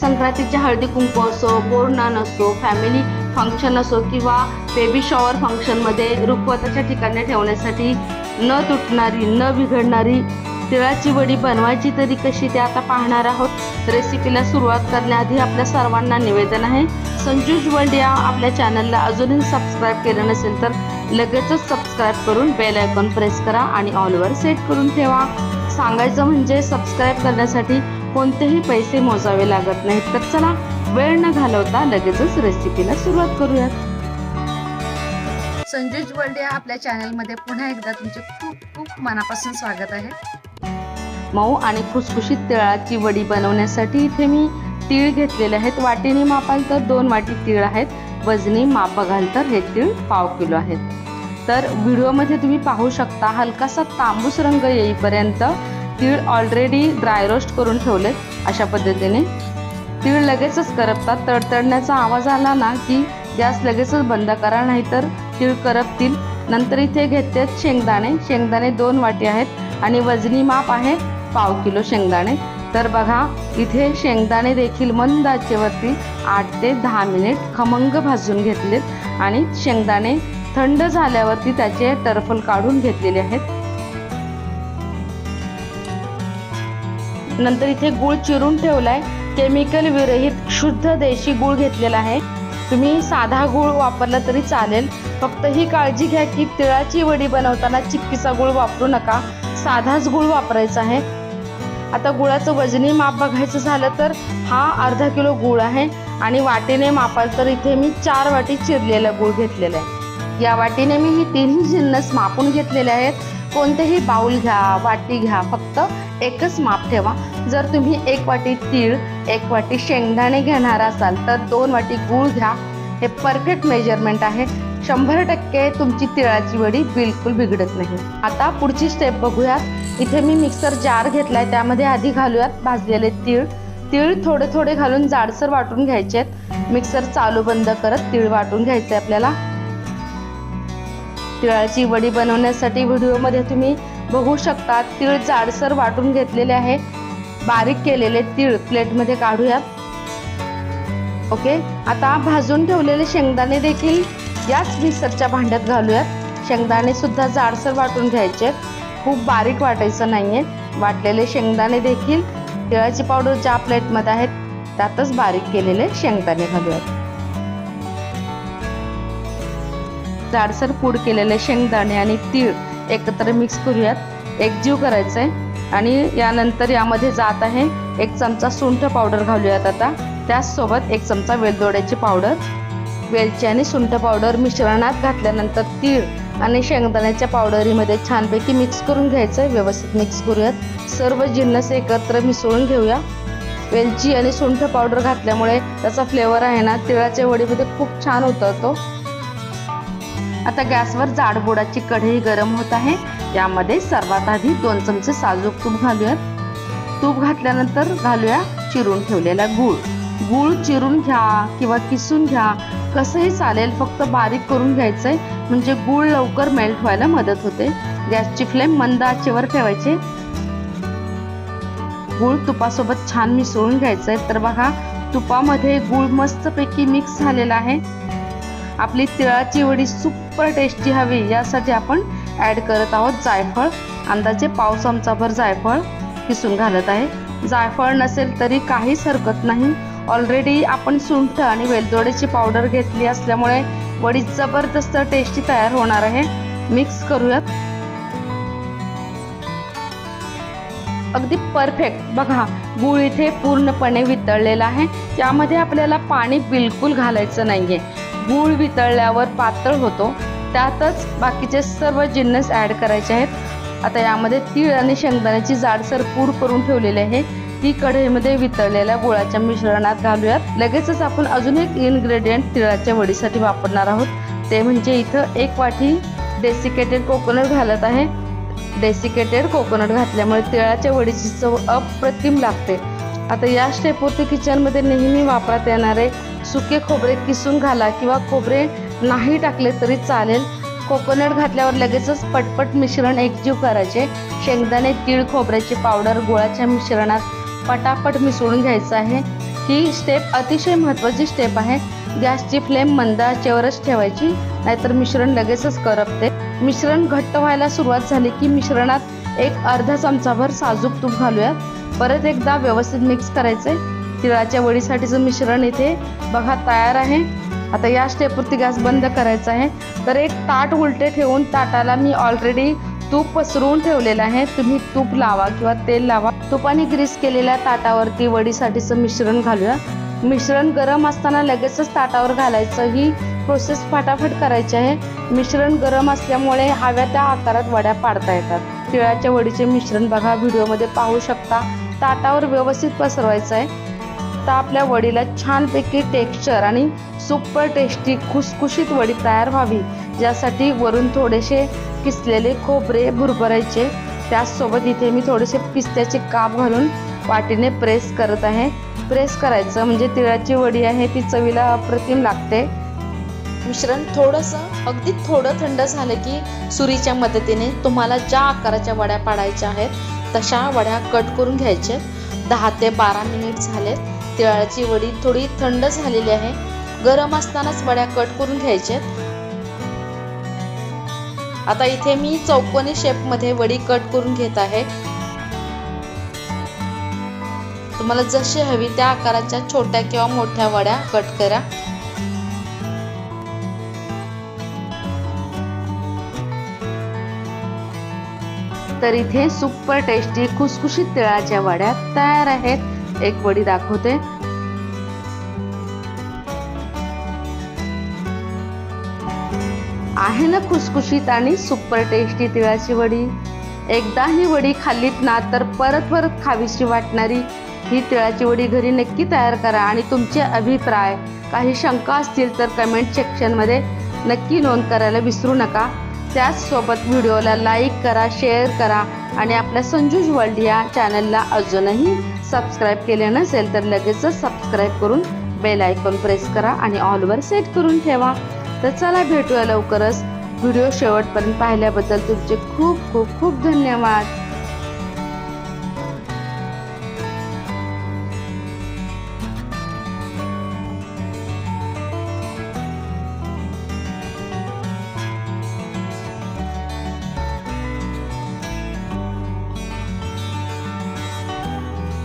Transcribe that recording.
संक्रांतीच्या हळदी कुंकू असो बोरनान असो फॅमिली फंक्शन असो किंवा बेबी शॉवर फंक्शनमध्ये रुखवताच्या ठिकाणी ठेवण्यासाठी न तुटणारी न बिघडणारी तिळाची वडी बनवायची तरी कशी ते आता पाहणार आहोत? रेसिपीला सुरुवात करण्याआधी आपल्या सर्वांना निवेदन आहे. संजूज वर्ल्ड या आपल्या चॅनलला अजूनही सबस्क्राईब केलं नसेल तर लगेचच सबस्क्राईब करून बेल आयकॉन प्रेस करा आणि ऑलवर सेट करून ठेवा. सांगायचं म्हणजे सबस्क्राईब करण्यासाठी कोणतेही पैसे मोजावे लागत नाहीत. तर चला वेळ न घालवता लगेचच रेसिपीला सुरुवात करूयात. संजूज वर्ल्ड या आपल्या चॅनलमध्ये पुन्हा एकदा तुमचे खूप खूप मनापासून स्वागत आहे. मऊ आणि खुसखुशीत तिळाची वडी बनवण्यासाठी इथे मी तीळ घेतलेले आहेत. वाटीने मापाल तर दोन वाटी तीळ आहेत. वजनी माप बघाल तर हे तीळ पाव किलो आहेत. तर व्हिडिओमध्ये तुम्ही पाहू शकता हलकासा तांबूस रंग येईपर्यंत तीळ ऑलरेडी ड्राय रोस्ट करून ठेवलेत अशा पद्धतीने. तीळ लगेचच करपतात. तडतडण्याचा आवाज आला ना की गॅस लगेचच बंद करा नाहीतर तीळ करपतील. नंतर इथे घेतलेत शेंगदाणे. शेंगदाणे दोन वाटी आहेत आणि वजनी माप आहे पाव किलो शेंगदाणे. तर बघा इथे शेंगदाणे देखील मंद आचेवरती आठ ते दहा मिनिट खमंग भाजून घेतलेत आणि शेंगदाणे थंड झाल्यावरती त्याचे टरफल काढून घेतलेले आहेत. नंतर इथे गुळ चिरून ठेवलाय. केमिकल विरहित शुद्ध देशी गुळ घेतलेला आहे. तुम्ही साधा गुळ वापरला तरी चालेल. फक्त ही काळजी घ्या की तिळाची वडी बनवताना चिक्कीचा गुळ वापरू नका. साधाच गुळ वापरायचा आहे. आता गुळाचं वजनी माप बघायचं झालं तर हा अर्धा किलो गुळ आहे. आणि वाटीने मापाल तर इथे मी चार वाटी चिरलेला गुळ घेतलेला आहे. या वाटीने मी ही तिन्ही जिन्नस मापून घेतलेले आहेत. कोणतेही बाऊल घ्या वाटी घ्या फक्त एकच माप ठेवा. जर तुम्ही एक वाटी तीळ एक वाटी शेंगदाणे घेणार असाल तर दोन वाटी गूळ घ्या. हे परफेक्ट मेजरमेंट आहे. शंभर टक्के तुमची तिळाची वडी बिलकुल बिघडत नाही. आता पुढची स्टेप बघूयात. इथे मी मिक्सर जार घेतलाय त्यामध्ये आधी घालूयात भाजलेले तीळ. तीळ थोडे थोडे घालून जाडसर वाटून घ्यायचे आहेत मिक्सर चालू बंद करत तीळ वाटून घ्यायचे आपल्याला. तिळाची वडी बनवण्यासाठी व्हिडिओमध्ये तुम्ही बघू शकता तीळ जाडसर वाटून घेतलेले आहे. बारीक केलेले तीळ प्लेटमध्ये काढूयात ओके? आता भाजून ठेवलेले शेंगदाणे देखील याच मिक्सरच्या भांड्यात घालूयात शेंगदाणे सुद्धा जाडसर वाटून घ्यायचे. खूप बारीक वाटायचं नाहीये. वाटलेले शेंगदाणे देखील तिळाची पावडर ज्या प्लेटमध्ये आहेत त्यातच बारीक केलेले शेंगदाणे घालूयात. जाडसर पूड केलेले शेंगदाणे आणि तीळ एकत्र मिक्स करूयात. एकजीव करायचं आहे आणि यानंतर यामध्ये जात आहे एक चमचा सुंठ पावडर घालूयात आता. त्याचसोबत एक चमचा वेलदोड्याची पावडर वेलची आणि सुंठ पावडर मिश्रणात घातल्यानंतर तीळ आणि शेंगदाण्याच्या पावडरीमध्ये छानपैकी मिक्स करून घ्यायचं आहे व्यवस्थित मिक्स करूयात. सर्व जिन्नस एकत्र मिसळून घेऊया. वेलची आणि सुंठ पावडर घातल्यामुळे त्याचा फ्लेवर आहे ना तिळाच्या वडीमध्ये खूप छान उतरतो. आता गॅसवर जाडबोडाची कढई गरम होत आहे. यामध्ये सर्वात आधी दोन चमचे साजूक तूप घालूयात. तूप घातल्यानंतर घालूया चिरून ठेवलेला गूळ. गूळ चिरून घ्या किंवा किसून घ्या. कसंही चालेल फक्त बारीक करून घ्यायचंय. म्हणजे गूळ लवकर मेल्ट व्हायला मदत होते. गॅसची फ्लेम मंद आचेवर ठेवायचे. गूळ तुपासोबत छान मिसळून घ्यायचंय. तर बघा तुपामध्ये गूळ मस्तपैकी मिक्स झालेला आहे. आपली तिळाची वडी सुपर टेस्टी हवी यासाठी आपण ॲड करत आहोत जायफळ. अंदाजे पाव चमचाभर जायफळ किसून घालत आहे. जायफळ नसेल तरी काहीच हरकत नाही. ऑलरेडी आपण सुंठ आणि वेलदोड्याची पावडर घेतली असल्यामुळे वडी जबरदस्त टेस्टी तयार होणार आहे. मिक्स करूयात. अगदी परफेक्ट बघा गूळ इथे पूर्णपणे वितळलेला आहे. त्यामध्ये आपल्याला पाणी बिलकुल घालायचं नाही आहे गूळ वितळल्यावर पातळ होतो. त्यातच बाकीचे सर्व जिन्नस ॲड करायचे आहेत. आता यामध्ये तीळ आणि शेंगदाण्याची जाडसर पूड करून ठेवलेली आहे. ती कढईमध्ये वितळलेल्या गुळाच्या मिश्रणात घालूयात. लगेचच आपण अजून एक इन्ग्रेडियंट तिळाच्या वडीसाठी वापरणार आहोत. ते म्हणजे इथं एक वाटी डेसिकेटेड कोकोनट घालत आहे. डेसिकेटेड कोकोनट घातल्यामुळे तिळाच्या वडीची चव अप्रतिम लागते. आता या स्टेपवरती किचनमध्ये नेहमी वापरात येणारे सुके खोबरे किसून घाला किंवा खोबरे नाही टाकले तरी चालेल. कोकोनट घातल्यावर लगेचच पटपट मिश्रण एकजीव करायचे. शेंगदाणे तीळ खोबऱ्याची पावडर गुळाच्या मिश्रणात पटापट मिसळून घ्यायचं आहे. ही स्टेप अतिशय महत्त्वाची स्टेप आहे. गॅसची फ्लेम मंद आचेवरच ठेवायची नाहीतर मिश्रण लगेचच करपते. मिश्रण घट्ट व्हायला सुरुवात झाली की मिश्रणात एक अर्धा चमचाभर साजूक तूप घालूयात. परत एकदा व्यवस्थित मिक्स करायचे तिळाच्या वडीसाठीचं मिश्रण इथे बघा तयार आहे. आता या स्टेपवरती गॅस बंद करायचा आहे. तर एक ताट उलटे ठेवून ताटाला मी ऑलरेडी तूप पसरवून ठेवलेलं आहे. तुम्ही तूप लावा किंवा तेल लावा. तुपाने ग्रीस केलेल्या ताटावरती वडीसाठीचं मिश्रण घालूया. मिश्रण गरम असताना लगेचच ताटावर घालायचं ही प्रोसेस फटाफट करायची आहे. मिश्रण गरम असल्यामुळे हव्या त्या आकारात वड्या पाडता येतात. तिळाच्या वडीचे मिश्रण बघा व्हिडिओमध्ये पाहू शकता. ताटावर व्यवस्थित पसरवायचं आहे तर आपल्या वडीला छानपैकी टेक्स्चर आणि सुपर टेस्टी खुसखुशीत वडी तयार व्हावी. ज्यासाठी वरून थोडेसे किसलेले खोबरे भुरभरायचे त्याचसोबत इथे मी थोडेसे पिस्त्याचे काप घालून वाटीने प्रेस करत आहे. प्रेस करायचं म्हणजे तिळाची वडी आहे ती चवीला अप्रतिम लागते. मिश्रण थोडंसं अगदी थोडं थंड झालं की सुरीच्या मदतीने तुम्हाला ज्या आकाराच्या वड्या पाडायच्या आहेत तशा वड्या कट करून घ्यायच्या. दहा ते बारा मिनिट झालेत. तिळाची वडी थोडी थंड झालेली आहे. गरम असतानाच वड्या कट करून घ्यायच्यात आता इथे मी चौकोनी शेपमध्ये वडी कट करून घेत आहे. तुम्हाला जशी हवी त्या आकाराच्या छोट्या किंवा मोठ्या वड्या कट करा. तर इथे सुपर टेस्टी खुसखुशीत तिळाच्या वड्या तयार आहेत. एक वडी दाखवते. आहे ना खुसखुशीत आणि सुपर टेस्टी तिळाची वडी? एकदा ही वडी खाल्लीत ना तर परत परत खावीशी वाटणारी. ही तिळाची वडी घरी नक्की तयार करा आणि तुमचे अभिप्राय काही शंका असतील तर कमेंट सेक्शनमध्ये नक्की नोंद करायला विसरू नका. त्याचसोबत व्हिडिओला लाईक करा शेअर करा आणि आपल्या संजूज वर्ल्ड या चॅनलला अजूनही सबस्क्राईब केले नसेल तर लगेचच सबस्क्राईब करून बेल आयकॉन प्रेस करा आणि ऑलवर सेट करून ठेवा. तर चला भेटूया लवकरच. व्हिडिओ शेवटपर्यंत पाहिल्याबद्दल तुमचे खूप खूप खूप धन्यवाद.